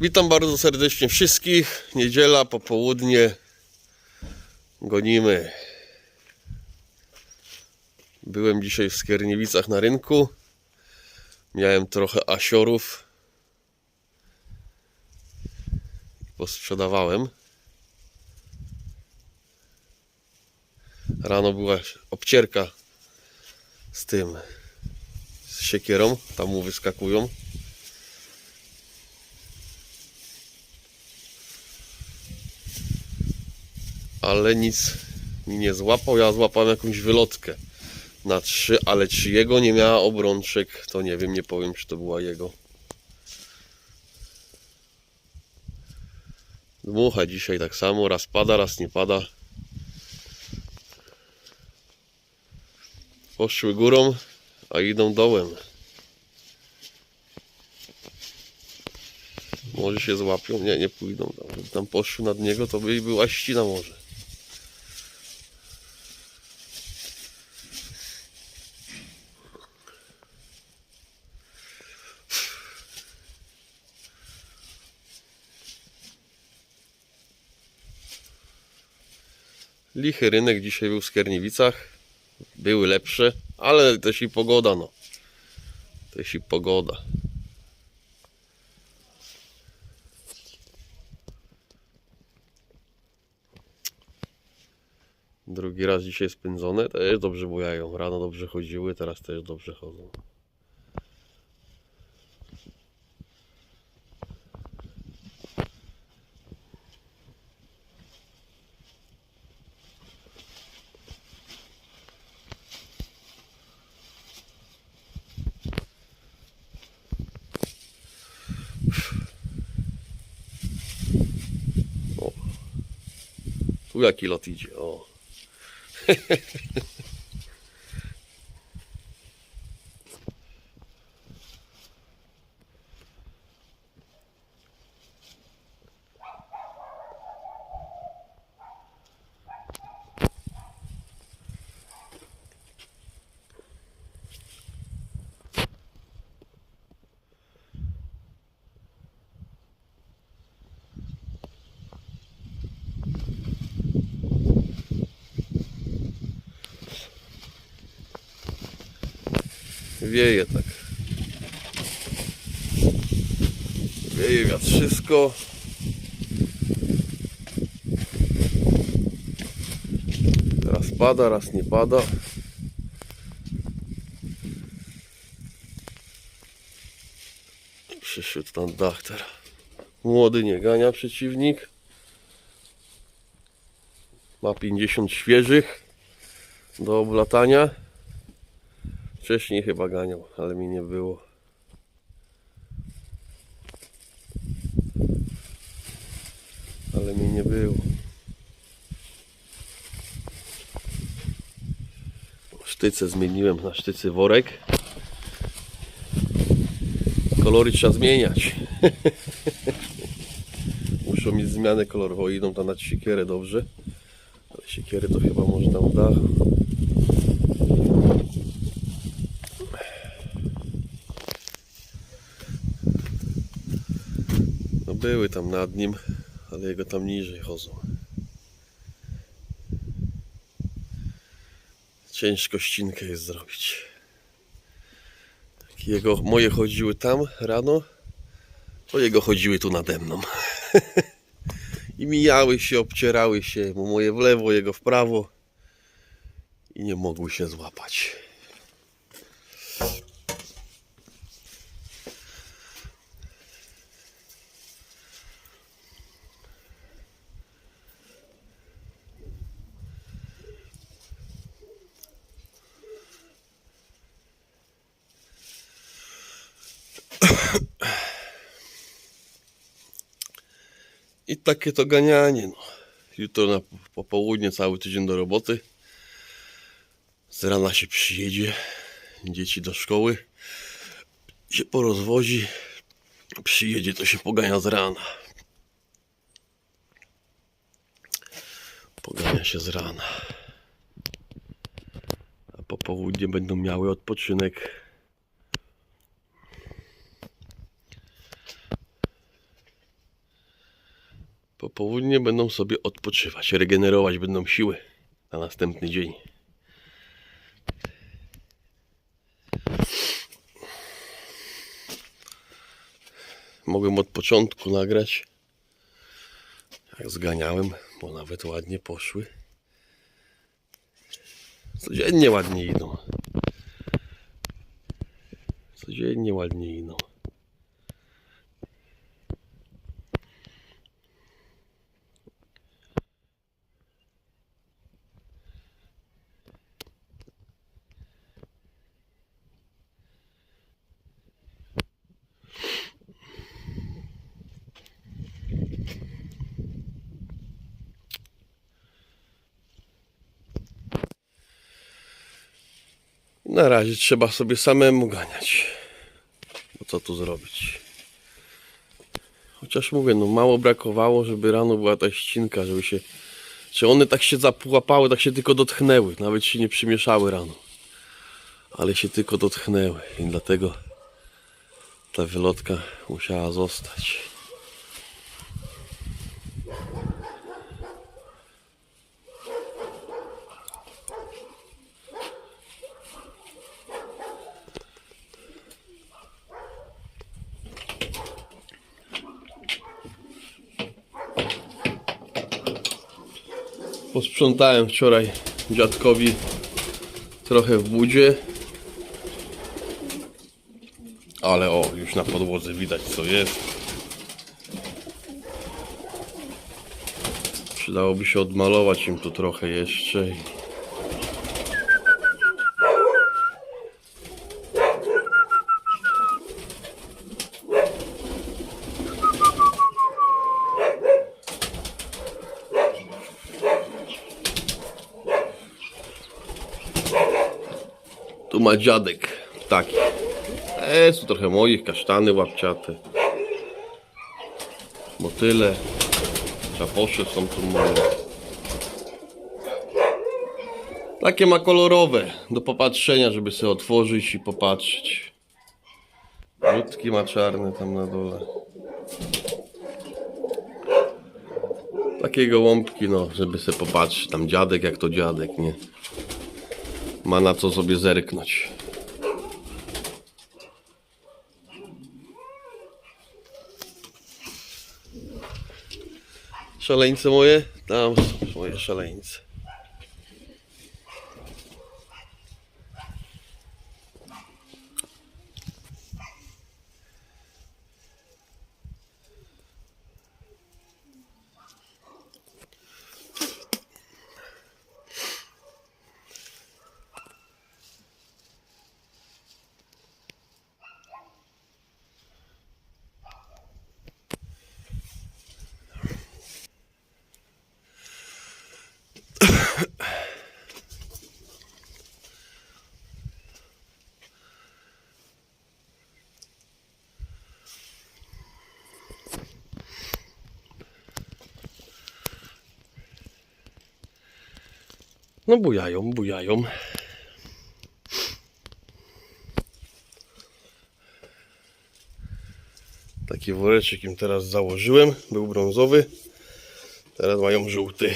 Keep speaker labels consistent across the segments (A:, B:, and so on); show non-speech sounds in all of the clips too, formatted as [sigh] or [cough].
A: Witam bardzo serdecznie wszystkich. Niedziela, popołudnie. Gonimy. Byłem dzisiaj w Skierniewicach na rynku. Miałem trochę asiorów. Posprzedawałem. Rano była obcierka z tym, z siekierą. Tam mu wyskakują. Ale nic mi nie złapał. Ja złapałem jakąś wylotkę na trzy, ale czy jego nie miała obrączek, to nie wiem, nie powiem, czy to była jego. Dmucha dzisiaj tak samo, raz pada, raz nie pada. Poszły górą, a idą dołem. Może się złapią? Nie, nie pójdą tam. Tam poszły nad niego, to by była ścina może. Lichy rynek dzisiaj był w Skierniewicach. Były lepsze, ale też i pogoda, no. Też i pogoda. Drugi raz dzisiaj spędzone, też dobrze bujają. Rano dobrze chodziły, teraz też dobrze chodzą. Tu jaki lot idzie, o. [laughs] Wieje tak. Wieje wiatrzysko. Raz pada, raz nie pada. Przyszedł na dach teraz. Młody nie gania przeciwnik. Ma 50 świeżych do oblatania. Wcześniej chyba ganiał, ale mi nie było. Ale mi nie było. Sztyce zmieniłem na sztycy worek. Kolory trzeba zmieniać. [laughs] Muszą mieć zmianę kolorową. Idą tam na siekierę dobrze. Ale siekiery to chyba można dachu. Były tam nad nim, ale jego tam niżej chodzą. Ciężko ścinkę jest zrobić. Jak Jego, moje chodziły tam rano, to jego chodziły tu nade mną. [laughs] I mijały się, obcierały się, bo moje w lewo, jego w prawo i nie mogły się złapać. I takie to ganianie. No. Jutro na popołudnie cały tydzień do roboty. Z rana się przyjedzie. Dzieci do szkoły. Się porozwozi. Przyjedzie to się pogania z rana. Pogania się z rana. A po południe będą miały odpoczynek. Południe będą sobie odpoczywać, regenerować będą siły na następny dzień. Mogłem od początku nagrać, jak zganiałem, bo nawet ładnie poszły. Codziennie ładnie idą. Codziennie ładnie idą. Na razie trzeba sobie samemu ganiać. Bo co tu zrobić? Chociaż mówię, no mało brakowało, żeby rano była ta ścinka, żeby się... Czy one tak się zapłapały, tak się tylko dotknęły, nawet się nie przymieszały rano. Ale się tylko dotknęły i dlatego ta wylotka musiała zostać. Posprzątałem wczoraj dziadkowi trochę w budzie. Ale o, już na podłodze widać co jest. Przydałoby się odmalować im tu trochę jeszcze. Ma dziadek taki. Jest tu trochę moich, kasztany łapciate. Motyle. Czaposze są tu moje. Takie ma kolorowe do popatrzenia, żeby sobie otworzyć i popatrzeć. Brudki ma czarne tam na dole. Takie gołąbki, no, żeby sobie popatrzeć. Tam dziadek, jak to dziadek, nie? Ma na co sobie zerknąć. Szaleńce moje? Tam są moje szaleńce. No bujają, bujają. Taki woreczek im teraz założyłem. Był brązowy. Teraz mają żółty.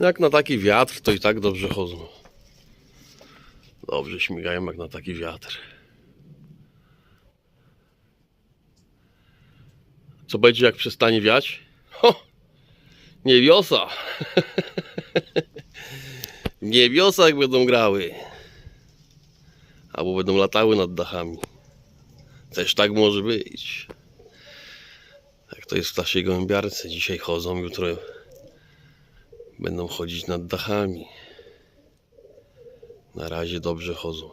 A: Jak na taki wiatr, to i tak dobrze chodzą. Dobrze śmigają jak na taki wiatr. Co będzie jak przestanie wiać? Ho! Niebiosa! [laughs] Niebiosa jak będą grały. Albo będą latały nad dachami. Też tak może być. Tak to jest w naszej gołębiarce. Dzisiaj chodzą, jutro będą chodzić nad dachami. Na razie dobrze chodzą.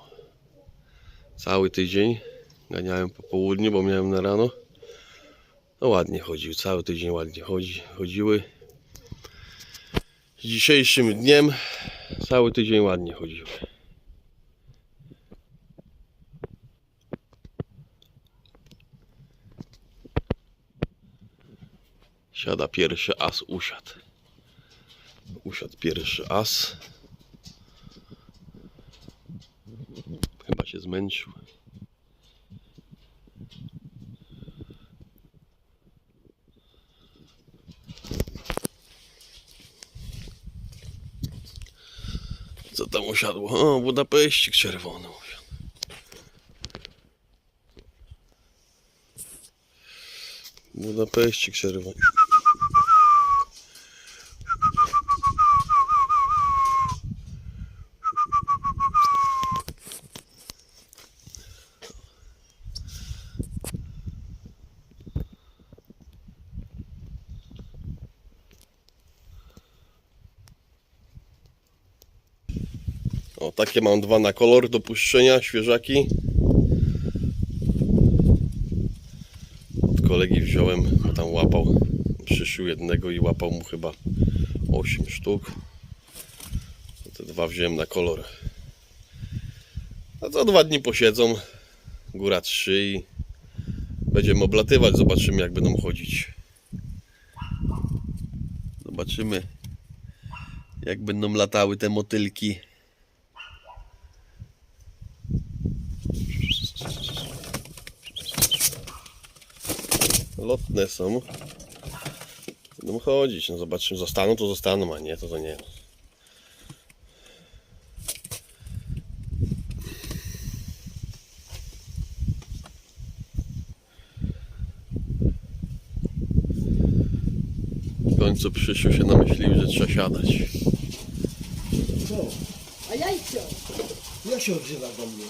A: Cały tydzień ganiałem po południu, bo miałem na rano. No ładnie chodził, cały tydzień ładnie chodzi, chodziły. Dzisiejszym dniem cały tydzień ładnie chodziły. Siada pierwszy as, usiadł. Usiadł pierwszy as. Chyba się zmęczył. Co tam usiadło? O, Budapeścik czerwony usiadł. Budapeścik czerwony. Takie mam dwa na kolor do puszczenia, świeżaki. Od kolegi wziąłem, bo tam łapał, przyszył jednego i łapał mu chyba 8 sztuk. Te dwa wziąłem na kolor. A to dwa dni posiedzą, góra 3 i będziemy oblatywać, zobaczymy jak będą chodzić. Zobaczymy jak będą latały te motylki. Lotne są. Będą chodzić, no zobaczymy. Zostaną, to zostaną, a nie, to to nie. W końcu przyszły się namyślił, że trzeba siadać.
B: A jajco! Jak się odzywa do mnie?